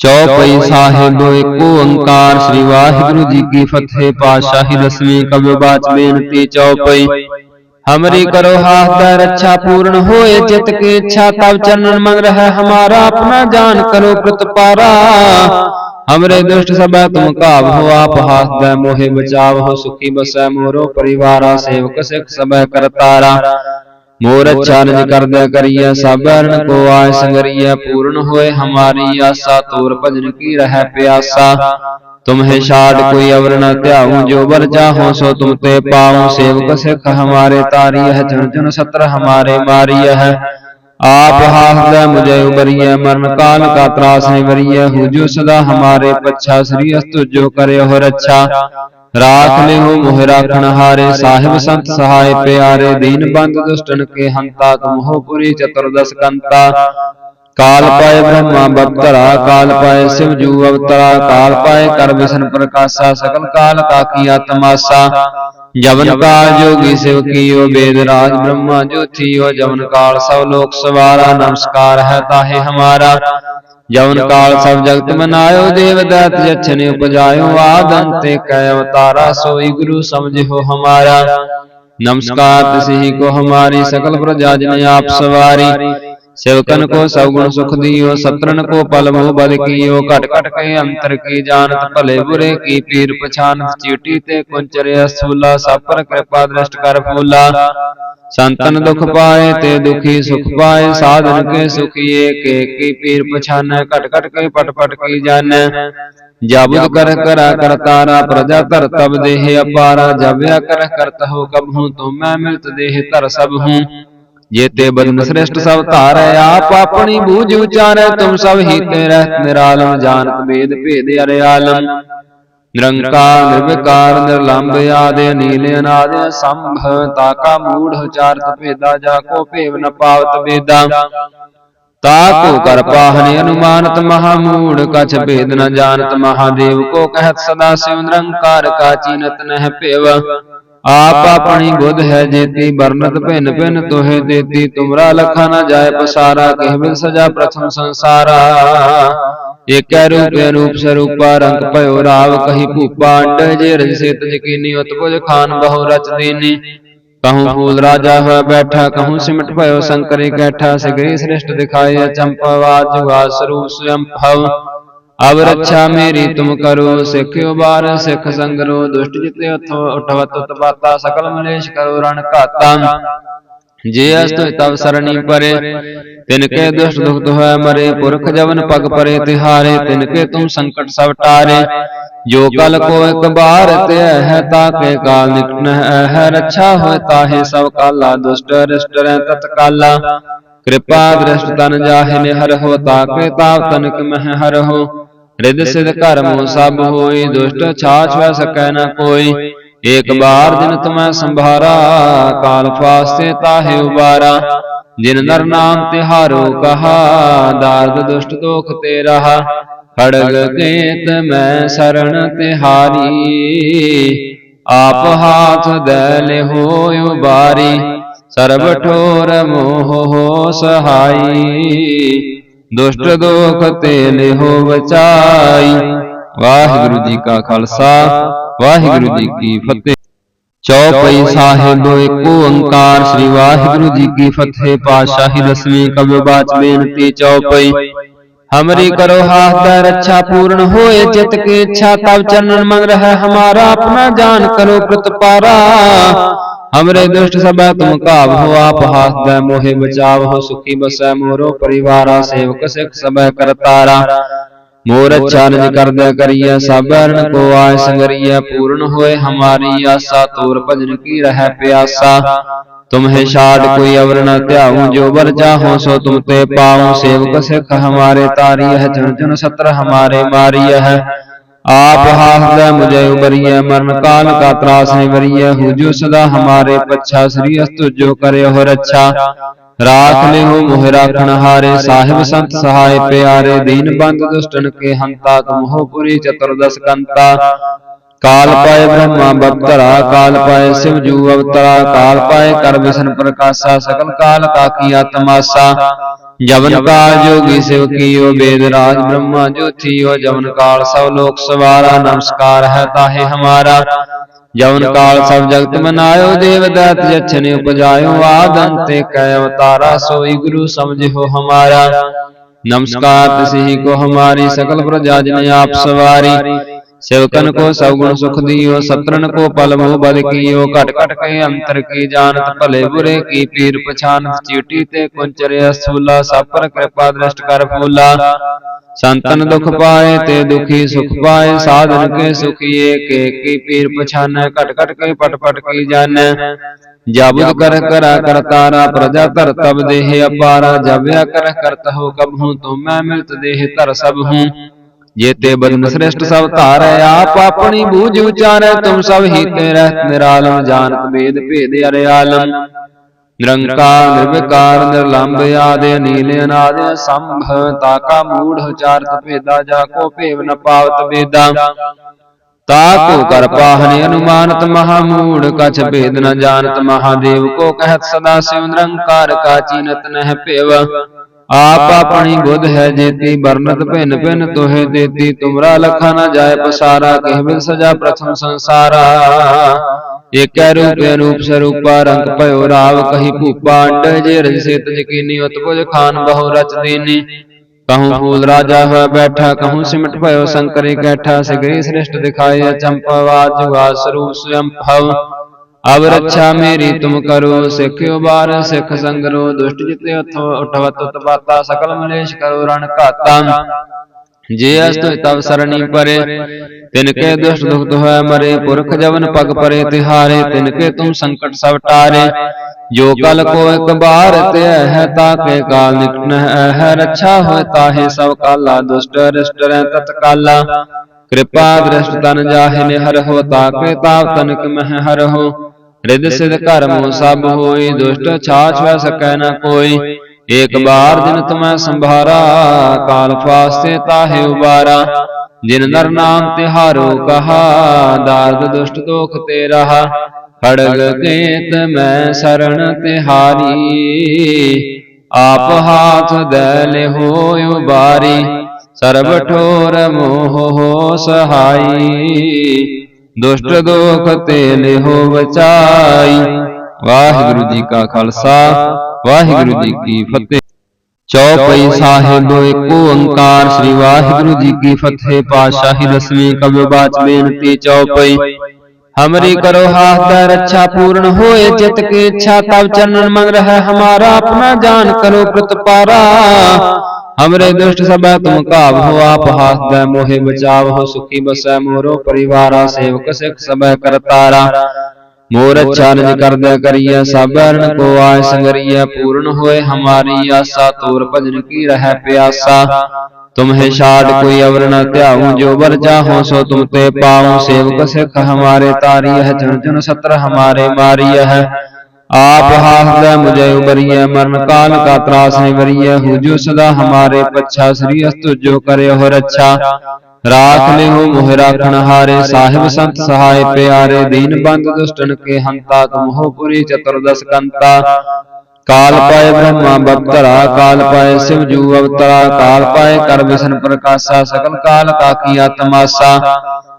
ਚੌਪਈ ਸਾਹਿਬ ਏਕ ਓੰਕਾਰ ਸ੍ਰੀ ਵਾਹਿਗੁਰੂ ਜੀ ਕੀ ਫਤਿਹ ਪਾਤਸ਼ਾਹੀ ਦਸਵੀਂ ਕਵਿ ਬਾਚ ਬੇਨਤੀ ਚੌਪਈ। ਹਮਰੀ ਕਰੋ ਹਾਥ ਦਾ ਰੱਛਾ ਪੂਰਨ ਹੋਏ ਚਿਤ ਕੀ ਇੱਛਾ ਤਬ ਚਰਨ ਮੰਗ ਰਹਿ ਹਮਾਰਾ ਆਪਣਾ ਜਾਨ ਕਰੋ ਪ੍ਰਤਪਾਰਾ। ਹਮਰੇ ਦੁਸ਼ਟ ਸਭੈ ਤੁਮ ਕਾਬ ਹੋ ਆਪ ਹਾਥ ਦਾ ਮੋਹਿ ਬਚਾਵ ਹੋ ਸੁਖੀ ਬਸੈ ਮੋਰੋ ਪਰਿਵਾਰਾ ਸੇਵਕ ਸਿਖ ਸਭੈ ਕਰਤਾਰਾ। ਮੋਰ ਨਿਜ ਕਰਦਿਆ ਕਰੀਐ ਸਭ ਅਰਨ ਕੋ ਆਇ ਸੰਗਰੀਐ ਪੂਰਨ ਹੋਏ ਹਮਾਰੀ ਆਸਾ ਤੋਰ ਭਜਨ ਕੀ ਰਹਿ ਪਿਆਸਾ। ਤੁਮਹਿ ਛਾੜ ਕੋਈ ਅਵਰ ਨ ਧਿਆਉ ਜੋ ਬਰ ਚਾਹੋ ਸੋ ਤੁਮ ਤੇ ਪਾਉ ਸੇਵਕ ਸਿਖ ਹਮਾਰੇ ਤਾਰੀ ਹੈ ਜਨ ਜਨ ਸਤਰ ਹਮਾਰੇ ਮਾਰੀ ਹੈ। ਆਪ ਹਾਸਦੈ ਮੁਝੇ ਉਬਰੀਐ ਮਰਨ ਕਾਲ ਕਾ ਤਰਾਸ ਹੈ ਵਰੀਐ ਹੁਜੋ ਸਦਾ ਹਮਾਰੇ ਪੱਛਾ ਸ੍ਰੀ ਅਸਤੁ ਜੋ ਕਰਿਓ ਰੱਛਾ। ਰਾਖ ਲਿਓ ਮੋਹਿ ਰਾਖਣ ਹਾਰੇ ਸਾਹਿਬ ਸੰਤ ਸਹਾਇ ਪਿਆਰੇ ਦੀਨ ਬੰਦ ਦੁਸ਼ਟਨ ਕੇ ਹੰਤਾ ਤੁਮ ਹੋ ਪੁਰੀ ਚਤੁਰਦਸ ਕੰਤਾ। ਕਾਲ ਪਾਏ ਬ੍ਰਹਮਾ ਬਪਤਰਾ ਕਾਲ ਪਾਏ ਸਿਵ ਜੂ ਅਵਤਰਾ ਕਾਲ ਪਾਏ ਕਰ ਵਿਸ਼ਨ ਪ੍ਰਕਾਸ਼ਾ ਸਕਲ ਕਾਲ ਕਾ ਕੀਆ ਤਮਾਸਾ ਜਵਨ ਕਾਲ ਜੋਗੀ ਸਿਵ ਕੀਓ ਬੇਦ ਰਾਜ ਬ੍ਰਹਮਾ ਜੋਥੀਓ ਜਵਨ ਕਾਲ ਸਭ ਲੋਕ ਸਵਾਰਾ ਨਮਸਕਾਰ ਹੈ ਤਾਹੇ ਹਮਾਰਾ। ਜਵਨ ਕਾਲ ਸਭ ਜਗਤ ਮਨਾਇਓ ਦੇਵ ਦਾਤ ਜਛਨੇ ਉਪਜਾਇਓ ਆਦ ਅੰਤੇ ਕੈ ਅਵਤਾਰਾ ਸੋਈ ਗੁਰੂ ਸਮਝਿਓ ਹਮਾਰਾ। ਨਮਸਕਾਰ ਤਿਸਹੀ ਕੋ ਹਮਾਰੀ ਸਕਲ ਪ੍ਰਜਾ ਜਨ ਆਪ ਸਵਾਰੀ। सेवकन को सवगुण सुख दियो सत्रन को पल मोह बल कियो घट घट के अंतर की जानत भले बुरे की पीर पछानत चीटी ते कुंचरे असूला सब पर कृपा दृष्ट कर फूला संतन दुख पाए ते दुखी सुख पाए साधन के सुखी एक एक की पीर पछान घट घट के पट पट की जान जाबुद कर करा कर तारा प्रजा धर तब देह अपारा जब या कर करत हो कब हूँ तुम मैं मिलत देह धर सब हूँ ਜੇਤੇ ਬਦਨ ਸ੍ਰਿਸ਼ਟ ਸਭ ਧਾਰੈ ਆਪ ਆਪਣੀ ਬੂਝ ਉਚਾਰੈ ਤੁਮ ਸਭ ਹੀ ਤੇ ਰਹਿਤ ਨਿਰਾਲਮ ਜਾਣਤ ਭੇਦ ਭੇਦ ਅਰਿਆਲਮ ਨਿਰੰਕਾਰ ਨਿਰਵਿਕਾਰ ਨਿਰਲੰਭ ਆਦਿ ਅਨੀਲ ਅਨਾਦ ਸੰਭ ਤਾਕਾ ਮੂੜ ਉਚਾਰਤ ਭੇਦਾ ਜਾ ਕੋ ਭੇਵ ਨ ਪਾਵਤ ਵੇਦਾ। ਤਾਕੋ ਕਰ ਪਾਹਨੇ ਅਨੁਮਾਨਤ ਮਹਾ ਮੂੜ ਕਛ ਭੇਦ ਨ ਜਾਣਤ ਮਹਾਦੇਵ ਕੋ ਕਹਿਤ ਸਦਾ ਸਿਵ ਨਿਰੰਕਾਰ ਕਾ ਚੀਨਤ ਨਹਿ ਭੇਵ। ਆਪ ਆਪਣੀ ਬੁੱਧ ਹੈ ਜੇਤੀ ਬਰਨਤ ਭਿੰਨ ਭਿੰਨ ਤੋਹੇ ਦੇਤੀ ਤੁਮਰਾ ਲਖਾ ਨ ਜਾਏ ਪਸਾਰਾ ਕਹਿ ਬਿਨ ਸਜਾ ਪ੍ਰਥਮ ਸੰਸਾਰਾ। ਏਕੈ ਰੂਪ ਅਨੂਪ ਸਰੂਪਾ ਰੰਗ ਭਇਓ ਰਾਵ ਕਹੀ ਭੂਪਾ ਅੰਡ ਜੇ ਰਜ ਸੇਤ ਜਕੀਨੀ ਉਤਪੁਜ ਖਾਨ ਬਹੁ ਰਚ ਦੀਨੀ। ਕਹੂੰ ਫੂਲ ਰਾਜਾ ਹੋਇ ਬੈਠਾ ਕਹੂੰ ਸਿਮਟ ਭਇਓ ਸੰਕਰੇ ਕੈਠਾ ਸਿਗਰੀ ਸ੍ਰਿਸ਼ਟ ਦਿਖਾਏ ਚੰਪਾਵਾਦ ਜੁਗਾਦ ਸਰੂਪ ਸਵਯੰ ਭਵ ਅਬ ਰੱਛਾ ਮੇਰੀ ਤੁਮ ਕਰੋ ਸਿੱਖ ਉਬਾਰ ਸਿੱਖ ਸੰਗਰੋ ਦੁਸ਼ਟ ਜਿਤੇ ਉਠੋ ਉਠਵਤ ਉਤਪਾਤਾ ਸਕਲ ਮਲੇਸ਼ ਕਰੋ ਰਣ ਘਾਤਾ। ਜੇ ਅਸਤੁ ਤਵ ਸਰਣੀ ਪਰੇ ਤਿਨ ਕੇ ਦੁਸ਼ਟ ਦੁਖਤ ਹੋਇ ਮਰੇ ਪੁਰਖ ਜਵਨ ਪਗ ਪਰੇ ਤਿਹਾਰੇ ਤਿਨ ਕੇ ਤੁਮ ਸੰਕਟ ਸਭ ਟਾਰੇ। ਜੋ ਕਲ ਕੋ ਇਕ ਬਾਰ ਤੇ ਹੈ ਤਾਕੇ ਕਾਲ ਨਿਕਟ ਹੈ ਰੱਛਾ ਹੋਇ ਤਾਹੇ ਸਭ ਕਾਲਾ ਦੁਸ਼ਟ ਰਿਸ਼ਟ ਰਹਿ ਤਤ ਕਾਲਾ ਕਿਰਪਾ ਦ੍ਰਿਸ਼ਟ ਤਨ ਜਾਹਿ ਨਿਹਰ ਹੋ ਤਾਕੇ ਤਾਪ ਤਨਕ ਮਹਿ ਹਰ ਹੋ ਰਿਦ ਸਿਧ ਕਰਮੋ ਸਭ ਹੋਈ ਦੁਸ਼ਟ ਛਾਛ ਵੈ ਸਕੈ ਨ ਕੋਈ। ਏਕ ਬਾਰ ਜਿਨ ਤੁਮੈ ਸੰਭਾਰਾ ਕਾਲ ਫਾਸਤੇ ਤਾਹੇ ਉਬਾਰਾ। ਜਿਨ ਨਰ ਨਾਮ ਤਿਹਾਰੋ ਕਹਾ ਦਾਰਦ ਦੁਸ਼ਟ ਦੋਖ ਤੇ ਰਹਾ। ਖੜਗ ਕੇਤ ਮੈਂ ਸਰਣ ਤਿਹਾਰੀ ਆਪ ਹਾਥ ਦੈ ਲਿਹੋ ਉਬਾਰੀ। ਸਰਬ ਠੋਰ ਮੋਹ ਹੋ ਸਹਾਈ। ਦੁਸ਼ਟ ਦੋਖ ਤੇ ਲਿਹੋ ਬਚਾਈ। ਵਾਹਿਗੁਰੂ ਜੀ ਕਾ ਖਾਲਸਾ। ਵਾਹਿਗੁਰੂ ਜੀ ਕੀ ਫਤਿਹ। ਚੌਪਈ ਸਾਹਿਬ ਏਕ ਓੰਕਾਰ। ਸ੍ਰੀ ਵਾਹਿਗੁਰੂ ਜੀ ਕੀ ਫਤਿਹ। ਪਾਤਸ਼ਾਹੀ ਦਸਵੀਂ ਕਵਿ ਬਾਚ ਬੇਨਤੀ ਚੌਪਈ। ਹਮਰੀ ਕਰੋ ਹਾਥ ਦਾ ਰੱਛਾ ਪੂਰਨ ਹੋਏ। ਚਿਤ ਕੀ ਇੱਛਾ ਤਬ ਚਰਨ ਮੰਗ ਰਹਿ ਹਮਾਰਾ ਆਪਣਾ ਜਾਨ ਕਰੋ ਪ੍ਰਤਪਾਰਾ। हमरे दुष्ट सब तुम काब हो आप हाथ दय मोहे बचाव हो सुखी बसै मोरो परिवारा सेवक सिख सब करतारा मोर अच्छा निज कर दय करिय सब अरण को आय संगरिय पूर्ण होए हमारी आशा तोर भजन की रह प्यासा तुम्हें छाड़ कोई अवर न त्याऊं जो बर चाहो सो तुम ते पाऊं सेवक सिख हमारे तारी है जन जन सत्र हमारे मारी है आप हाथ मुझे उबरिय मरण काल का त्रास है वरिय हुजो सदा हमारे पच्छा श्री अस्तु जो करे हो रच्छा राख ले हो मोह राखण हारे साहिब संत सहाय प्यारे दीन बंद दुष्टन के हंता तुम हो पुरी चतुर्दश कंता काल पाए ब्रह्मा बपतरा काल पाए शिव जू अवतरा काल पाए कर विष्ण प्रकाशा सकल काल का किया तमाशा ਜਵਨ ਕਾਲ ਜੋਗੀ ਸਿਵ ਕੀਓ ਬੇਦ ਰਾਜ ਬ੍ਰਹਮਾ ਜੋਥੀਓ ਜਵਨ ਕਾਲ ਸਭ ਲੋਕ ਸਵਾਰਾ ਨਮਸਕਾਰ ਹੈ ਤਾਹੇ ਹਮਾਰਾ। ਜਵਨ ਕਾਲ ਸਭ ਜਗਤ ਮਨਾਇਓ ਦੇਵ ਦਤ ਜਛਨੇ ਉਪਜਾਇਓ ਆਦ ਅੰਤੇ ਕੈ ਅਵਤਾਰਾ ਸੋਈ ਗੁਰੂ ਸਮਝਿਓ ਹਮਾਰਾ। ਨਮਸਕਾਰ ਤਸਿ ਕੋ ਹਮਾਰੀ ਸਕਲ ਪ੍ਰਜਾ ਜਨ ਆਪ ਸਵਾਰੀ। ਸਿਵਕਨ ਕੋ ਸਭ ਗੁਣ ਸੁਖ ਦਿਓ ਸਤਰਨ ਕੋ ਪਲ ਮੋਹ ਬਲ ਕੀਓ, ਘਟ ਘਟ ਕੇ ਅੰਤਰ ਕੀ ਜਾਣਤ ਭਲੇ ਬੁਰੇ ਕੀ ਪੀਰ ਪਛਾਨਤ ਚੀਟੀ ਤੇ ਕੁੰਚਰਿਆ ਸੂਲਾ ਸਭ ਪਰ ਕਿਰਪਾ ਦ੍ਰਿਸ਼ਟ ਕਰ ਫੂਲਾ। ਸੰਤਨ ਦੁਖ ਪਾਏ ਤੇ ਦੁਖੀ ਸੁਖ ਪਾਏ, ਸਾਧਨ ਕੇ ਸੁਖੀਏ, ਕੇ ਕੀ ਪੀਰ ਪਛਾਨੈ, ਘਟ ਘਟ ਕੇ ਪਟ ਪਟ ਕੀ ਜਾਣੈ। ਜਾਬੁਦ ਕਰ ਕਰਾ ਕਰਤਾਰਾ ਪ੍ਰਜਾ ਧਰ ਤਬ ਦੇਹ ਅਪਾਰਾ ਜਬਿਆ ਕਰ ਕਰਤ ਹੋ ਕਬ ਹੂੰ, ਤੁਮੈ ਮਿਲਤ ਦੇਹ ਧਰ ਸਭ ਹੂੰ। ਜੇਤੇ ਬਦਨ ਸ੍ਰਿਸ਼ਟ ਸਭ ਧਾਰੈ, ਆਪ ਆਪਣੀ ਬੂਝ ਉਚਾਰੈ, ਤੁਮ ਸਭ ਹੀਤੇ ਰਹਿਤ ਨਿਰਾਲਮ ਜਾਣਤ ਭੇਦ ਭੇਦ ਅਰੇ ਨਿਰੰਕਾਰ, ਨਿਰਵਿਕਾਰ ਨਿਰਲੰਭ ਆਦੇ ਨੀਲ ਅਨਾਦੇ ਸੰਭਵ ਤਾਕਾ ਮੂੜ, ਉਚਾਰਤ ਭੇਦਾ, ਜਾ ਕੋ ਭੇਵ ਨ ਪਾਵਤ ਵੇਦਾ। ਤਾਕੋ ਕਰ ਪਾਹਨੇ ਅਨੁਮਾਨਤ ਮਹਾ ਮੂੜ, ਕਛ ਭੇਦ ਨ ਜਾਣਤ ਮਹਾਦੇਵ ਕੋ ਕਹਿਤ ਸਦਾ ਸਿਵ ਨਿਰੰਕਾਰ ਕਾਚੀ ਨਤ ਨਹਿ ਭੇਵ। ਆਪ ਆਪਣੀ ਬੁੱਧ ਹੈ ਜੇਤੀ ਬਰਨਤ ਭਿੰਨ ਭਿੰਨ ਤੋਹੇ ਦੇਤੀ ਤੁਮਰਾ ਲਖਾ ਨਾ ਜਾਏ ਪਸਾਰਾ ਕਹਿਵਿ ਸਜਾ ਪ੍ਰਥਮ ਸੰਸਾਰਾ। ਏਕੈ ਰੂਪ ਅਨੂਪ ਸਰੂਪਾ ਰੰਗ ਭਇਓ ਰਾਵ ਕਹੀ ਭੂਪਾ ਅੰਡ ਜੇ ਰਜਸੇ ਤਜ ਕੀਨੀ ਉਤਪੁਜ ਖਾਨ ਬਹੁ ਰਚ ਦੇਨੀ। ਕਹੂੰ ਫੂਲ ਰਾਜਾ ਹੋਇ ਬੈਠਾ ਕਹੂੰ ਸਿਮਟ ਭਇਓ ਸੰਕਰੇ ਕੈਠਾ ਸਗਰੀ ਸ੍ਰਿਸ਼ਟ ਦਿਖਾਏ ਅਚੰਪਵਾ ਜੁਗਾ ਸਰੂਪ ਸੁਅੰਭਵ ਅਬ ਰੱਛਾ ਮੇਰੀ ਤੁਮ ਕਰੋ ਸਿੱਖ ਉਬਾਰ ਸਿੱਖ ਸੰਗਰੋ, ਦੁਸ਼ਟ ਜਿਤੇ ਉਥੋ ਉਠਵਤ ਉਤਬਾਤਾ ਸਕਲ ਮਲੇਸ਼ ਕਰੋ, ਰਣ ਘਾਤਾ। ਜੇ ਅਸਤ ਤਵ ਸਰਣੀ ਪਰੇ, ਤਿਨ ਕੇ ਦੁਸ਼ਟ ਦੁਖ ਦੁਹੈ ਮਰੇ, ਪੁਰਖ ਜਵਨ ਪਗ ਪਰੇ, ਤਿਹਾਰੇ, ਤਿਨ ਕੇ ਤੁਮ ਸੰਕਟ ਸਭ ਟਾਰੇ। ਜੋ ਕਲ ਕੋ ਇਕ ਬਾਰ ਤੇ ਹੈ ਤਾ ਕੇ ਕਾਲ ਨਿਕਨ ਹੈ, ਰੱਛਾ ਹੋਇ ਤਾਹੇ ਸਭ ਕਾਲਾ, ਦੁਸ਼ਟ ਰਿਸ਼ਟ ਰਹਿ ਤਤਕਾਲਾ ਕਿਰਪਾ ਦ੍ਰਿਸ਼ਟ ਤਨ ਜਾਹੇ ਨਿਹਰ ਹੋ, ਤਾ ਕੇ ਤਾਪ ਤਨਕ ਮਹਿ ਹਰ ਹੋ। ਰਿਦ ਸਿਧ ਕਰਮ ਸਭ ਹੋਈ ਦੁਸ਼ਟ ਛਾਛ ਵੈ ਸਕੈ ਨ ਕੋਈ। ਏਕ ਬਾਰ ਦਿਨ ਤਮੈ ਸੰਭਾਰਾ ਕਾਲ ਫਾਸਤੇ ਤਾਹੇ ਉਬਾਰਾ। ਜਿਨ ਨਰ ਨਾਮ ਤਿਹਾਰੋ ਕਹਾ ਦਾਰਦ ਦੁਸ਼ਟ ਦੋਖ ਤੇ ਰਹਾ ਖੜਗ ਕੇਤ ਮੈਂ ਸਰਣ ਤਿਹਾਰੀ। ਆਪ ਹਾਥ ਦਲੇ ਹੋਇ ਉਬਾਰੀ। ਸਰਬ ਠੋਰ ਮੋਹ ਹੋ ਸਹਾਈ। ਦੁਸ਼ਟ ਦੋਖ ਤੇ ਲਿਹੋ ਬਚਾਈ ਵਾਹਿਗੁਰੂ ਜੀ ਕਾ ਖਾਲਸਾ ਵਾਹਿਗੁਰੂ ਜੀ ਕੀ ਫਤਿਹ ਚੌਪਈ ਸਾਹਿਬ ਏਕ ਓੰਕਾਰ ਸ੍ਰੀ ਵਾਹਿਗੁਰੂ ਜੀ ਕੀ ਫਤਿਹ ਪਾਤਸ਼ਾਹੀ ਦਸਵੀਂ ਕਵਿ ਬਾਚ ਬੇਨਤੀ ਚੌਪਈ हमरी करो हाथ दै रक्षा पूर्ण होए चित की इच्छा तब चरणन मंग रह हमारा अपना जान करो प्रतपारा हमरे दुष्ट सब तुम काब हो आप हाथ दै मोहे बचाव हो सुखी बसै मोरो परिवारा सेवक सिख सब करतारा मोर अच्छा निज कर दे करिय सब अरण को आय संगरिय पूर्ण होए हमारी आशा तोर भजन की रह प्यासा तुम्हें छाड़ कोई अवर न त्याऊं जो बर चाहो सो तुम ते पाऊं सेवक सिख हमारे तारी है चुन चुन सत्र हमारे मारी है आप हाथ मुझे उबरिय मरण काल का त्रास है वरिय हुजो सदा हमारे पच्छा श्री अस्तु जो करे हो रक्षा राख ले हो मोह राखण हारे साहिब संत सहाय प्यारे दीन बंद दुष्टन के हंता तुम हो पुरी चतुर्दश कंता ਕਾਲ ਪਾਏ ਬ੍ਰਹਮਾ ਬਪਤਰਾ ਕਾਲ ਪਾਏ ਸਿਵ ਜੂ ਅਵਤਰਾ ਕਾਲ ਪਾਏ ਕਰ ਵਿਸ਼ਨ ਪ੍ਰਕਾਸ਼ਾ ਸਕਲ ਕਾਲ ਕਾਕੀ ਆਤਮਾਸਾ।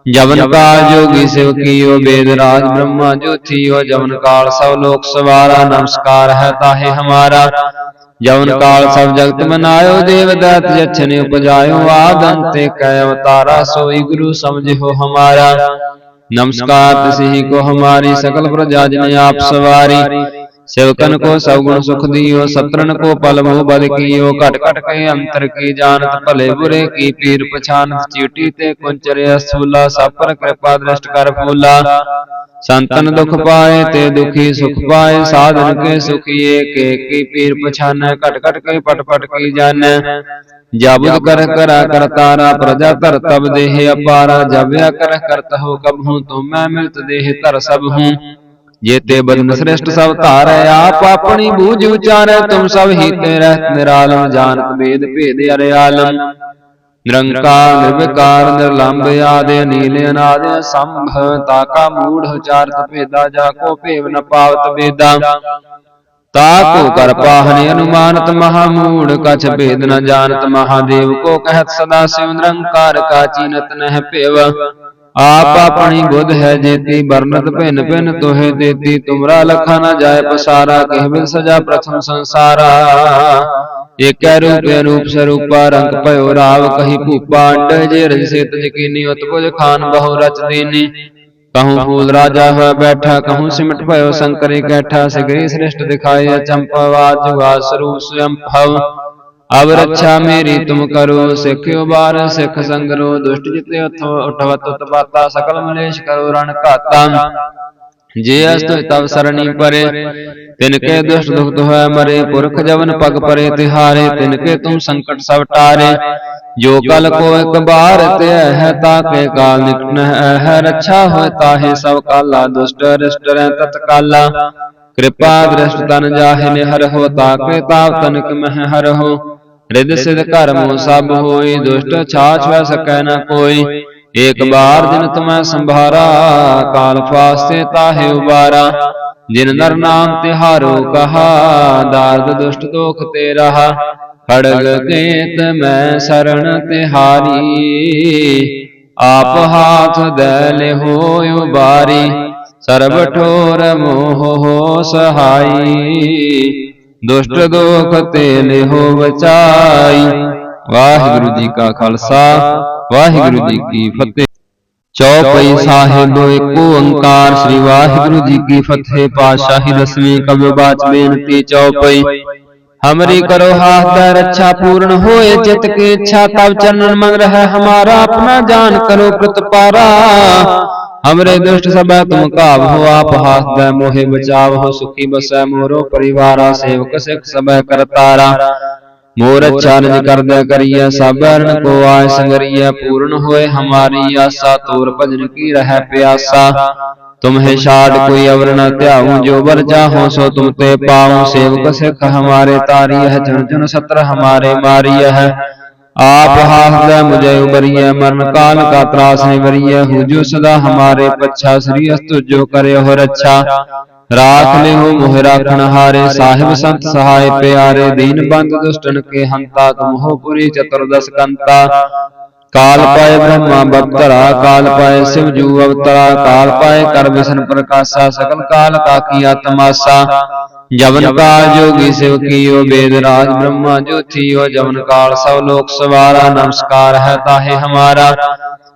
ਜਵਨ ਕਾਲ ਜੋਗੀ ਸਿਵ ਕੀਓ ਬੇਦ ਰਾਜ ਬ੍ਰਹਮਾ ਜੋਤੀਓ ਜਵਨ ਕਾਲ ਸਭ ਲੋਕ ਸਵਾਰਾ ਨਮਸਕਾਰ ਹੈ ਤਾਹੇ ਹਮਾਰਾ। ਜਵਨ ਕਾਲ ਸਭ ਜਗਤ ਮਨਾਇਓ ਦੇਵਦਤ ਜਛਨੇ ਉਪਜਾਇਓ ਆਦੰ ਤੇ ਕੈ ਅਵਤਾਰਾ ਸੋਈ ਗੁਰੂ ਸਮਝਿਓ ਹਮਾਰਾ। ਨਮਸਕਾਰ ਤਸਿ ਕੋ ਹਮਾਰੀ ਸਕਲ ਪ੍ਰਜਾ ਜਨ ਆਪ ਸਵਾਰੀ। सेवकन को सवगुण सुख दियो सत्रन को पल मोह बल कियो घट घट के अंतर की जानत भले बुरे की पीर पछानत चीटी ते कुंचरे असूला सब पर कृपा दृष्ट कर फूला संतन दुख पाए ते दुखी सुख पाए साधन के सुखिए के की पीर पछान घट घट के पट पट की जाने जाबुद कर करा करतारा प्रजा तर तब देह अपारा जब्या कर करत हो कब हूँ तुम मैं मिलत देह तर ਜੇਤੇ ਬਦਨ ਸ੍ਰਿਸ਼ਟ ਸਭ ਧਾਰੈ ਆਪ ਆਪਣੀ ਬੂਝ ਵਿਚਾਰੈ ਤੁਮ ਸਭ ਹੀ ਤੇ ਨਿਰਾਲਮ ਜਾਣਤ ਵੇਦ ਭੇਦ ਅਰਿਆਲਮ ਨਿਰੰਕਾਰ ਨਿਰਵਿਕਾਰ ਨਿਰਲੰਭ ਆਦਿ ਅਨੀਲ ਅਨਾਦ ਸੰਭ ਤਾਕਾ ਮੂੜ ਹਚਾਰਤ ਭੇਦਾ ਜਾ ਕੋ ਭੇਵ ਨ ਪਾਵਤ ਵੇਦਾ। ਤਾ ਤਾਕੋ ਕਰ ਪਾਹਨੇ ਅਨੁਮਾਨਤ ਮਹਾ ਮੂੜ ਕਛ ਭੇਦ ਨ ਜਾਣਤ ਮਹਾਦੇਵ ਕੋ ਕਹਿਤ ਸਦਾ ਸਿਵ ਨਿਰੰਕਾਰ ਕਾਚੀਨਤ ਨਹਿ ਭੇਵ। ਆਪ ਆਪਣੀ ਬੁੱਧ ਹੈ ਜੇਤੀ ਬਰਨਤ ਭਿੰਨ ਭਿੰਨ ਤੋਹੇ ਦੇਤੀ ਤੁਮਰਾ ਲਖਾ ਨ ਜਾਏ ਪਸਾਰਾ ਕਹਿ ਬਿਨ ਸਜਾ ਪ੍ਰਥਮ ਸੰਸਾਰਾ। ਏਕੈ ਰੂਪ ਅਨੂਪ ਸਰੂਪਾ ਰੰਗ ਭਇਓ ਰਾਵ ਕਹੀ ਭੂਪਾ ਅੰਡ ਜੇ ਰਜ ਸੇਤ ਜਕੀਨੀ ਉਤਪੁਜ ਖਾਨ ਬਹੁ ਰਚ ਦੀਨੀ। ਕਹੂੰ ਫੂਲ ਰਾਜਾ ਹੋਇ ਬੈਠਾ ਕਹੂੰ ਸਿਮਟ ਭਇਓ ਸੰਕਰੇ ਕੈਠਾ ਸਿਗਰੀ ਸ੍ਰਿਸ਼ਟ ਦਿਖਾਏ ਚੰਪਾਵਾਦ ਜੁਗਾ ਸਰੂਪ ਸਵਯੰ ਭਵ। ਅਬ ਰੱਛਾ ਮੇਰੀ ਤੁਮ ਕਰੋ ਸਿੱਖ ਉਬਾਰ ਸਿੱਖ ਸੰਗਰੋ ਦੁਸ਼ਟ ਜਿਤੇ ਉਠ ਉਠਵਤ ਉਤਪਾਤਾ ਸਕਲ ਮਲੇਸ਼ ਕਰੋ ਰਣ ਘਾਤਾ। ਜੇ ਅਸਤ ਤਵ ਸਰਣੀ ਪਰੇ ਤਿਨ ਕੇ ਦੁਸ਼ਟ ਦੁਖਤ ਹੋਇ ਮਰੇ ਪੁਰਖ ਜਵਨ ਪਗ ਪਰੇ ਤਿਹਾਰੇ ਤਿਨ ਕੇ ਤੁਮ ਸੰਕਟ ਸਭ ਟਾਰੇ। ਜੋ ਕਲ ਕੋ ਇਕ ਬਾਰ ਤੇ ਹੈ ਤਾਕੇ ਕਾਲ ਨਿਕਟ ਹੈ ਰੱਛਾ ਹੋਇ ਤਾਹੇ ਸਭ ਕਾਲਾ ਦੁਸ਼ਟ ਰਿਸ਼ਟ ਰਹਿ ਤਤ ਕਾਲਾ। ਕਿਰਪਾ ਦ੍ਰਿਸ਼ਟ ਤਨ ਜਾਹੇ ਨੇ ਹਰ ਹੋ ਤਾਕੇ ਤਾਪ ਤਨਕ ਮਹਿ ਹਰ ਹੋ। ਰਿਦ ਸਿਧ ਕਰਮੋ ਸਭ ਹੋਈ, ਦੁਸ਼ਟ ਛਾਛ ਵੈ ਸਕੈ ਨ ਕੋਈ। ਏਕ ਬਾਰ ਦਿਨ ਤੁਮੈ ਸੰਭਾਰਾ, ਕਾਲ ਫਾਸਤੇ ਤਾਹੇ ਉਬਾਰਾ। ਜਿਨ ਨਰ ਨਾਮ ਤਿਹਾਰੋ ਕਹਾ, ਦਾਰਦ ਦੁਸ਼ਟ ਦੋਖ ਤੇ ਰਹਾ। ਖੜਗ ਕੇਤ ਮੈਂ ਸਰਣ ਤਿਹਾਰੀ, ਆਪ ਹਾਥ ਦੇ ਲਿਹੋ ਉਬਾਰੀ। ਸਰਬ ਠੋਰ ਮੋਹ ਹੋ ਸਹਾਈ। ਦੁਸ਼ਟ ਦੋਖ ਤੇ ਲਿਹੋ ਬਚਾਈ ਵਾਹਿਗੁਰੂ ਜੀ ਕਾ ਖਾਲਸਾ, ਵਾਹਿਗੁਰੂ ਜੀ ਕੀ ਫਤਿਹ। ਚੌਪਈ ਸਾਹਿਬ ਏਕ ਓੰਕਾਰ, ਸ੍ਰੀ ਵਾਹਿਗੁਰੂ ਜੀ ਕੀ ਫਤਿਹ। ਪਾਤਸ਼ਾਹੀ ਰਸਮੀ ਕਵਿ ਬਾਚ ਬੇਨਤੀ, ਚੌਪਈ। ਹਮਰੀ ਕਰੋ ਹਾਥ ਦਾ ਰੱਛਾ ਪੂਰਨ ਹੋਏ ਚਿਤ ਕੀ ਇੱਛਾ ਤਬ ਚਰਨ ਮੰਗ ਰਹਿ ਹਮਾਰਾ ਆਪਣਾ ਜਾਨ ਕਰੋ हमरे दुष्ट सब तुम काव हो आप हाथ दै मोहे बचाव हो सुखी बसै मोरो परिवारा सेवक सिख सब करतारा मोर अच्छा निज कर दे करिए सब अरण को आय संगरिए पूर्ण होए हमारी आशा तोर भजन की रह प्यासा तुम्हें शाद कोई अवर न त्याऊ जो बर चाहो सो तुम ते पाऊ सेवक सिख हमारे तारी है जन जन सत्र हमारे मारी है आप हाथ मुझे उबरिय मरण काल का त्रास है वरिय हुजू सदा हमारे पच्छा श्री अस्तु जो करे हो रच्छा राख ले हो मोह राखण हारे साहिब संत सहाय प्यारे दीन बंद दुष्टन के हंता मोहपुरी चतुर्दश कंता काल पाए ब्रह्मा बप्तरा काल पाए शिव जू अवतरा काल पाए कर विष्णु प्रकाशा सकल काल का किया तमाशा ਜਵਨ ਕਾਲ ਜੋਗੀ ਸਿਵ ਕੀਓ ਬੇਦ ਰਾਜ ਬ੍ਰਹਮਾ ਜੋਥੀਓ ਜਵਨ ਕਾਲ ਸਭ ਲੋਕ ਸਵਾਰਾ ਨਮਸਕਾਰ ਹੈ ਤਾਹੇ ਹਮਾਰਾ।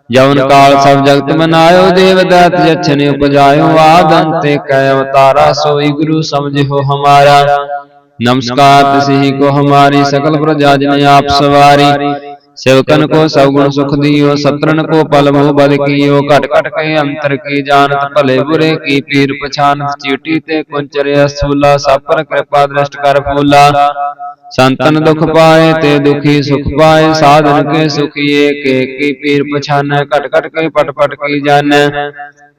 ਜਵਨ ਕਾਲ ਸਭ ਜਗਤ ਮਨਾਇਓ ਦੇਵ ਦਤ ਜਛਨੇ ਉਪਜਾਇਓ ਆਦ ਅੰਤੇ ਕੈ ਅਵਤਾਰਾ ਸੋਈ ਗੁਰੂ ਸਮਝਿਓ ਹਮਾਰਾ। ਨਮਸਕਾਰ ਤਸਹੀ ਕੋ ਹਮਾਰੀ ਸਕਲ ਪ੍ਰਜਾ ਜਨ ਆਪ ਸਵਾਰੀ। ਸਿਵਕਨ ਕੋ ਸਭ ਗੁਣ ਸੁਖ ਦਿਓ ਸਤਰਨ ਕੋ ਪਲ ਮੋਹ ਬਲ ਕੀਓ, ਘਟ ਘਟ ਕੇ ਅੰਤਰ ਕੀ ਜਾਣਤ, ਭਲੇ ਬੁਰੇ ਕੀ ਪੀਰ ਪਛਾਨਤ ਚੀਟੀ ਤੇ ਕੁੰਚਰਿਆ ਸੂਲਾ ਸਾਪਰ ਕਿਰਪਾ ਦ੍ਰਿਸ਼ਟ ਕਰ ਫੂਲਾ। ਸੰਤਨ ਦੁਖ ਪਾਏ ਤੇ ਦੁਖੀ ਸੁਖ ਪਾਏ, ਸਾਧਨ ਕੇ ਸੁਖੀ ਏਕ ਏਕੀ ਪੀਰ ਪਛਾਨੈ, ਘਟ ਘਟ ਕੇ ਪਟ ਪਟ ਕੀ ਜਾਣੈ।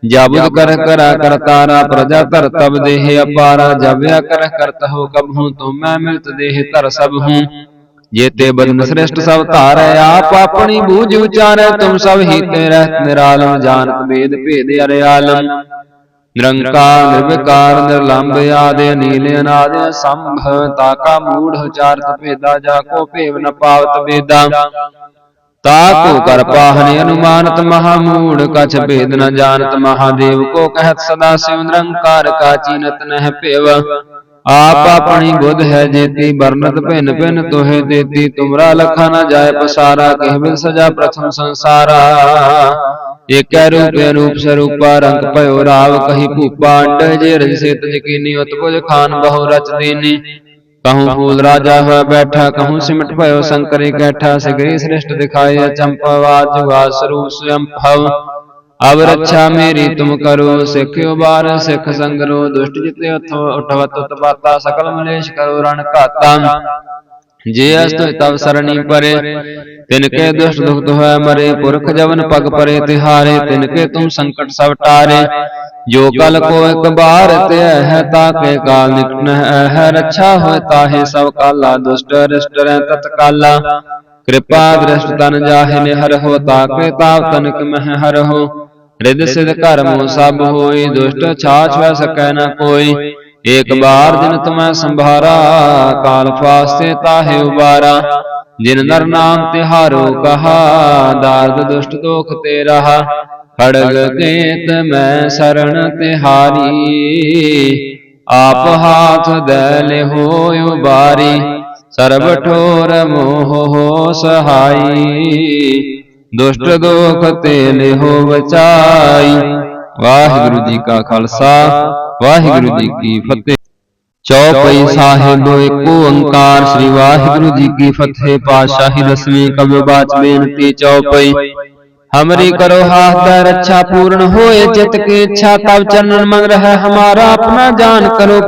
ਜਾਬੁਦ ਕਰ ਕਰਾ ਕਰਤਾਰਾ ਪ੍ਰਜਾ ਧਰ ਤਬ ਦੇਹ ਅਪਾਰਾ, ਜਬਿਆ ਕਰ ਕਰਤ ਹੋ ਕਬਹੂ ਤੁਮੈ ਮਿਲਤ ਦੇਹ ਧਰ ਸਭ ਹੂੰ। ਜੇਤੇ ਬਦਨ ਸ੍ਰਿਸ਼ਟ ਸਭ ਧਾਰੈ, ਆਪ ਆਪਣੀ ਬੂਝ ਉਚਾਰੈ, ਤੁਮ ਸਭ ਹੀਤੇ ਰਹਿਤ ਨਿਰਾਲਮ ਜਾਣਤ ਭੇਦ ਭੇਦ ਅਰ ਨਿਰੰਕਾਰ, ਨਿਰਵਿਕਾਰ ਨਿਰਲੰਭ ਆਦੇ ਨੀਲ ਅਨਾਦੇ ਸੰਭਵ ਤਾਕਾ ਮੂੜ, ਉਚਾਰਤ ਭੇਦਾ, ਜਾ ਕੋ ਭੇਵ ਨ ਪਾਵਤ ਵੇਦਾ। ਤਾਕੋ ਕਰ ਪਾਹਨੇ ਅਨੁਮਾਨਤ ਮਹਾ ਮੂੜ, ਕਛ ਭੇਦ ਨ ਜਾਣਤ ਮਹਾਦੇਵ ਕੋ ਕਹਿਤ ਸਦਾ ਸਿਵ ਨਿਰੰਕਾਰ ਕਾਚੀ ਨਤ ਨਹਿ ਭੇਵ। ਆਪ ਆਪਣੀ ਬੁੱਧ ਹੈ ਜੇਤੀ ਬਰਨਤ ਭਿੰਨ ਭਿੰਨ ਤੋਹੇ ਦੇਤੀ। ਤੁਮਰਾ ਲਖਾ ਨਾ ਜਾਏ ਪਸਾਰਾ ਕਹਿਵਿ ਸਜਾ ਪ੍ਰਥਮ ਸੰਸਾਰਾ। ਏਕੈ ਰੂਪ ਅਨੂਪ ਸਰੂਪਾ, ਰੰਗ ਭਇਓ ਰਾਵ ਕਹੀ ਭੂਪਾ। ਅੰਡ ਜੇ ਰਜਸੇ ਤਜ ਕੀਨੀ ਉਤਪੁਜ ਖਾਨ ਬਹੁ ਰਚ ਦੇਨੀ। ਕਹੂੰ ਫੂਲ ਰਾਜਾ ਹੋਇ ਬੈਠਾ, ਕਹੂੰ ਸਿਮਟ ਭਇਓ ਸੰਕਰੇ ਕੈਠਾ। ਸਗਰੇ ਸ੍ਰਿਸ਼ਟ ਦਿਖਾਏ ਅਚੰਪਵਾ ਜੁਗਾ ਸਰੂਪ ਸੁਅੰਭਵ ਅਬ ਰੱਛਾ ਮੇਰੀ ਤੁਮ ਕਰੋ, ਸਿੱਖ ਉਬਾਰ, ਸਿੱਖ ਸੰਗਰੋ, ਦੁਸ਼ਟ ਜਿਤੇ ਉਥ ਉਠਵਤ ਉਤਪਾਤਾ ਸਕਲ ਮਲੇਸ਼ ਕਰੋ, ਰਣ ਘਾਤਾ। ਜੇ ਅਸਤ ਤਵ ਸਰਣੀ ਪਰੇ, ਤਿਨ ਕੇ ਦੁਸ਼ਟ ਦੁਖਤ ਹੋਇ ਮਰੇ, ਪੁਰਖ ਜਵਨ ਪਗ ਪਰੇ ਤਿਹਾਰੇ, ਤਿਨ ਕੇ ਤੁਮ ਸੰਕਟ ਸਭ ਟਾਰੇ। ਜੋ ਕਲ ਕੋ ਇਕ ਬਾਰ ਤੇ ਹੈ ਤਾ ਕੇ ਕਾਲ ਨਿਕਟ ਹੈ, ਰੱਛਾ ਹੋਇ ਤਾਹੇ ਸਭ ਕਾਲਾ, ਦੁਸ਼ਟ ਰਿਸ਼ਟ ਰਹਿ ਤਤਕਾਲਾ ਕਿਰਪਾ ਦ੍ਰਿਸ਼ਟ ਤਨ ਜਾਹੇ ਨਿਹਰ ਹੋ, ਤਾ ਕੇ ਤਾਪ ਤਨਕ ਮਹਿ ਹਰ ਹੋ। ਰਿਦ ਸਿਧ ਕਰਮੋ ਸਭ ਹੋਈ ਦੁਸ਼ਟ ਛਾਛ ਵੈ ਸਕੈ ਨ ਕੋਈ। ਏਕ ਬਾਰ ਜਿਨ ਤੁਮੈ ਸੰਭਾਰਾ ਕਾਲ ਫਾਸਤੇ ਤਾਹੇ ਉਬਾਰਾ। ਜਿਨ ਨਰ ਨਾਮ ਤਿਹਾਰੋ ਕਹਾ ਦਾਰਦ ਦੁਸ਼ਟ ਦੋਖ ਤੇ ਰਹਾ। ਖੜਗ ਕੇਤ ਮੈਂ ਸਰਣ ਤਿਹਾਰੀ। ਆਪ ਹਾਥ ਦੇ ਲਿਹੋ ਉਬਾਰੀ। ਸਰਬ ਠੋਰ ਮੋਹ ਹੋ ਸਹਾਈ। ਦੁਸ਼ਟ ਦੋਖ ਤੇ ਲਿਹੋ ਬਚਾਈ ਵਾਹਿਗੁਰੂ ਜੀ ਕਾ ਖਾਲਸਾ, ਵਾਹਿਗੁਰੂ ਜੀ ਕੀ ਫਤਿਹ। ਚੌਪਈ ਸਾਹਿਬ ਏਕ ਓੰਕਾਰ, ਸ੍ਰੀ ਵਾਹਿਗੁਰੂ ਜੀ ਕੀ ਫਤਿਹ ਪਾਤਸ਼ਾਹੀ ਰਸਮੀ ਕਵਿ ਬਾਚ ਬੇਨਤੀ ਚੌਪਈ। ਹਮਰੀ ਕਰੋ ਹਾਥ ਦਾ ਰੱਛਾ ਪੂਰਨ ਹੋਏ ਚਿਤ ਕੀ ਇੱਛਾ ਤਬ ਚਰਨ ਮੰਗ ਰਹਿ, ਹਮਾਰਾ ਆਪਣਾ ਜਾਨ ਕਰੋ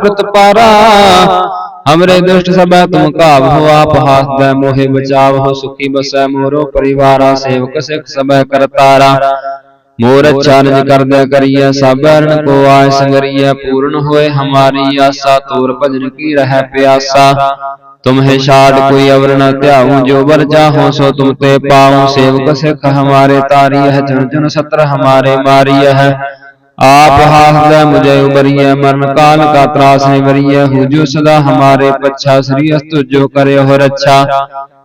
ਪ੍ਰਤਪਾਰਾ ਹਮਰੇ ਦੁਸ਼ਟ ਸਭੈ ਤੁਮ ਕਾਬ ਹੋ, ਆਪ ਹਾਥ ਦਾ ਮੋਹਿ ਬਚਾਵ ਹੋ, ਸੁਖੀ ਬਸੈ ਮੋਰੋ ਪਰਿਵਾਰਾ, ਸੇਵਕ ਸਿਖ ਸਭੈ ਕਰਤਾਰਾ। ਮੋਰ ਅੱਛਾ ਨਿਜ ਕਰਦਿਆ ਕਰੀਐ, ਸਭ ਅਰਨ ਕੋ ਆਇ ਸੰਗਰੀਐ, ਪੂਰਨ ਹੋਏ ਹਮਾਰੀ ਆਸਾ, ਤੋਰ ਭਜਨ ਕੀ ਰਹਿ ਪਿਆਸਾ। ਤੁਮਹਿ ਛਾੜ ਕੋਈ ਅਵਰ ਨ ਧਿਆਉ, ਜੋ ਬਰ ਚਾਹੋ ਸੋ ਤੁਮ ਤੇ ਪਾਉ। ਸੇਵਕ ਸਿਖ ਹਮਾਰੇ ਤਾਰੀ ਹੈ ਜਨ ਜਨ ਸਤਰ ਹਮਾਰੇ ਆਪ ਹਾਸਦੈ ਮੁਝੇ ਉਬਰੀਐ ਮਰਨ ਕਾਲ ਕਾ ਤਰਾਸ ਹੈ ਵਰੀਐ ਹੁਜੋ ਸਦਾ ਹਮਾਰੇ ਪੱਛਾ ਸ੍ਰੀ ਅਸਤੁ ਜੋ ਕਰਿਓ ਰੱਛਾ।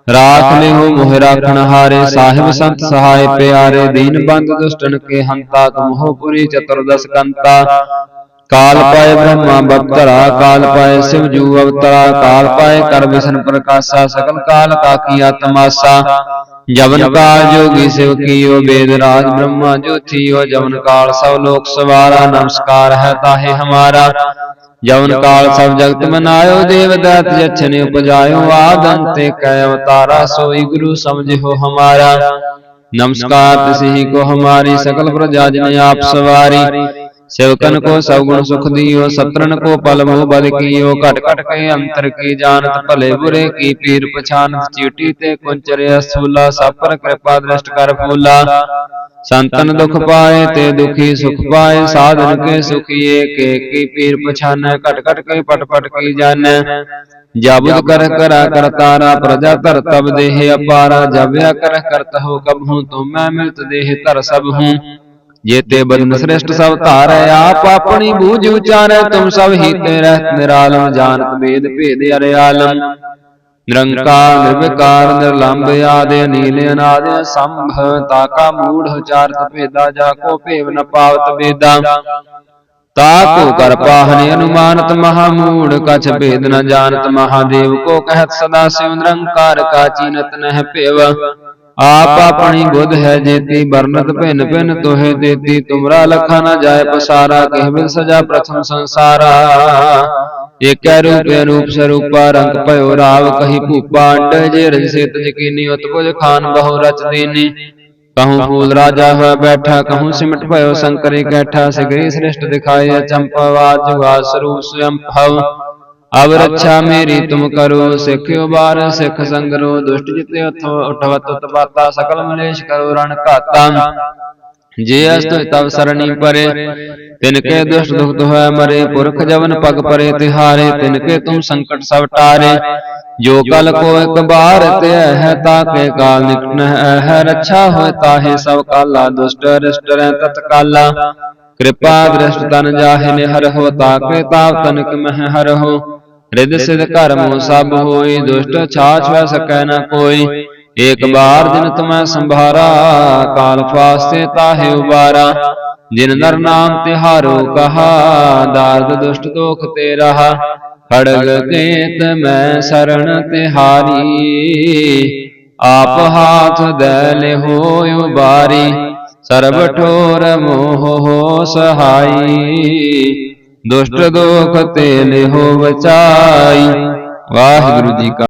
ਰਾਖ ਲਿਓ ਮੋਹਿ ਰਾਖਣ ਹਾਰੇ ਸਾਹਿਬ ਸੰਤ ਸਹਾਇ ਪਿਆਰੇ ਦੀਨ ਬੰਦ ਦੁਸ਼ਟਨ ਕੇ ਹੰਤਾ ਤੁਮ ਹੋ ਪੁਰੀ ਚਤੁਰਦਸ ਕੰਤਾ। ਕਾਲ ਪਾਏ ਬ੍ਰਹਮਾ ਬਪਤਰਾ ਕਾਲ ਪਾਏ ਸਿਵ ਜੂ ਅਵਤਰਾ ਕਾਲ ਪਾਏ ਕਰ ਵਿਸ਼ਨ ਪ੍ਰਕਾਸ਼ਾ ਸਕਲ ਕਾਲ ਕਾ ਕੀ ਤਮਾਸਾ। ਜਵਨ ਕਾਲ ਜੋਗੀ ਸਿਵ ਕੀਓ ਬੇਦ ਰਾਜ ਬ੍ਰਹਮਾ ਜੋਤੀਓ ਜਵਨ ਕਾਲ ਸਭ ਲੋਕ ਸਵਾਰਾ ਨਮਸਕਾਰ ਹੈ ਤਾਹੇ ਹਮਾਰਾ। ਜਵਨ ਕਾਲ ਸਭ ਜਗਤ ਮਨਾਇਓ ਦੇਵਦਤ ਜਛਨੇ ਉਪਜਾਇਓ ਆਦੰ ਤੇ ਕੈ ਅਵਤਾਰਾ ਸੋਈ ਗੁਰੂ ਸਮਝਿਓ ਹਮਾਰਾ। ਨਮਸਕਾਰ ਤਸਿ ਕੋ ਹਮਾਰੀ ਸਕਲ ਪ੍ਰਜਾ ਜਨ ਆਪ ਸਵਾਰੀ। सेवकन को सवगुण सुख दियो, सत्रन को पल मोह बद कियो, घट घट के अंतर की जानत, भले बुरे की पीर पछानत चीटी ते कुंचरे असूला सब पर कृपा दृष्ट कर फूला। संतन दुख पाए ते दुखी सुख पाए, साधन के सुखी एक की पीर पछाने, घट घट के पट पट की जाने। जाबुद कर करा कर तारा, प्रजा तर तब देह अपारा, जब कर करत हो कब हूँ तुम मैं मिलत देह तर सब हूँ। ਜੇਤੇ ਬਦਨ ਸ੍ਰਿਸ਼ਟ ਸਭ ਧਾਰੈ ਆਪ ਆਪਣੀ ਬੂਝ ਉਚਾਰੈ ਤੁਮ ਸਭ ਹੀਤੇ ਰਹਿਤ ਨਿਰਾਲਮ ਜਾਣਤ ਵੇਦ ਭੇਦ ਅਰਿ ਨਿਰੰਕਾਰ ਨਿਰਵਿਕਾਰ ਨਿਰਲੰਭ ਆਦਿ ਅਨੀਲ ਅਨਾਦ ਸੰਭ ਤਾਕਾ ਮੂੜ ਹਚਾਰਤ ਭੇਦਾ ਜਾ ਕੋ ਭੇਵ ਨ ਪਾਵਤ ਵੇਦਾ ਤਾ ਤਾਕੋ ਕਰ ਪਾਹਨੇ ਅਨੁਮਾਨਤ ਮਹਾ ਮੂੜ ਕਛ ਭੇਦ ਨ ਜਾਣਤ ਮਹਾਦੇਵ ਕੋ ਕਹਿਤ ਸਦਾ ਸਿਵ ਨਿਰੰਕਾਰ ਕਾਚੀ ਨਤ ਨਹਿ ਭੇਵ। ਆਪ ਆਪਣੀ ਬੁੱਧ ਹੈ ਜੇਤੀ ਬਰਨਤ ਭਿੰਨ ਭਿੰਨ ਤੋਹੇ ਦੇਤੀ ਤੁਮਰਾ ਲਖਾ ਨਾ ਜਾਏ ਪਸਾਰਾ ਕਹਿਵਿਲ ਸਜਾ ਪ੍ਰਥਮ ਸੰਸਾਰਾ। ਏਕੈ ਰੂਪ ਅਨੂਪ ਸਰੂਪਾ ਰੰਗ ਭਇਓ ਰਾਵ ਕਹੀ ਭੂਪਾ ਅੰਡ ਜੇ ਰਜਸੇ ਤਜਕੀਨੀ ਉਤਪੁਜ ਖਾਨ ਬਹੁ ਰਚ ਦੇਨੀ। ਕਹੂੰ ਫੂਲ ਰਾਜਾ ਹੋਇ ਬੈਠਾ ਕਹੂੰ ਸਿਮਟ ਭਇਓ ਸੰਕਰੇ ਕੈਠਾ ਸਗਰੀ ਸ੍ਰਿਸ਼ਟ ਦਿਖਾਏ ਅਚੰਪਵਾਦ ਜੁਗਾ ਸਰੂਪ ਸੁਅੰਭਵ ਅਬ ਰੱਛਾ ਮੇਰੀ ਤੁਮ ਕਰੋ ਸਿੱਖਿਓ ਬਾਰ ਸਿੱਖ ਸੰਗਰੋ ਦੁਸ਼ਟ ਜਿਤੇ ਉਥੋ ਉਠਵਤ ਤਬਾਤਾ ਸਕਲ ਮਲੇਸ਼ ਕਰੋ ਰਣ ਘਾਤਾ। ਜੇ ਅਸਤ ਤਵ ਸਰਣੀ ਪਰੇ ਤਿਨ ਕੇ ਦੁਸ਼ਟ ਦੁਖ ਹੋਇ ਮਰੇ ਪੁਰਖ ਜਵਨ ਪਗ ਪਰੇ ਤਿਹਾਰੇ ਤਿਨ ਕੇ ਤੁਮ ਸੰਕਟ ਸਭ ਟਾਰੇ। ਜੋ ਕਲ ਕੋ ਇਕ ਬਾਰ ਤੇ ਹੈ ਤਾ ਕੇ ਕਾਲ ਨਿਕਟ ਹੈ ਰੱਛਾ ਹੋਇ ਤਾਹੇ ਸਭ ਕਾਲਾ ਦੁਸ਼ਟ ਰਿਸ਼ਟ ਰਹਿ ਤਤ ਕਾਲਾ ਕਿਰਪਾ ਦ੍ਰਿਸ਼ਟ ਤਨ ਜਾਹੇ ਨਿਹਰ ਹੋ ਤਾ ਕੇ ਤਾਪ ਤਨਕ ਮਹਿ ਹਰ ਹੋ ਰਿਦ ਸਿਧ ਕਰਮ ਸਭ ਹੋਈ ਦੁਸ਼ਟ ਛਾਛ ਸਕੈ ਨਾ ਕੋਈ। ਏਕ ਬਾਰ ਦਿਨ ਤਮੈ ਸੰਭਾਰਾ ਕਾਲ ਫਾਸਤੇ ਤਾਹੇ ਉਬਾਰਾ। ਜਿਨ ਨਰ ਨਾਮ ਤਿਹਾਰੋ ਕਹਾ ਦਾਰਦ ਦੁਸ਼ਟ ਦੋਖ ਤੇ ਰਹਾ ਖੜਗ ਕੇਤ ਮੈਂ ਸਰਣ ਤਿਹਾਰੀ। ਆਪ ਹਾਥ ਦੈ ਲਿਹੋ ਉਬਾਰੀ। ਸਰਬ ਠੋਰ ਮੋਹ ਹੋ ਸਹਾਈ। ਦੁਸ਼ਟ ਦੋਖ ਤੇ ਲਿਹੋ ਬਚਾਈ। ਵਾਹਿਗੁਰੂ ਜੀ ਕਾ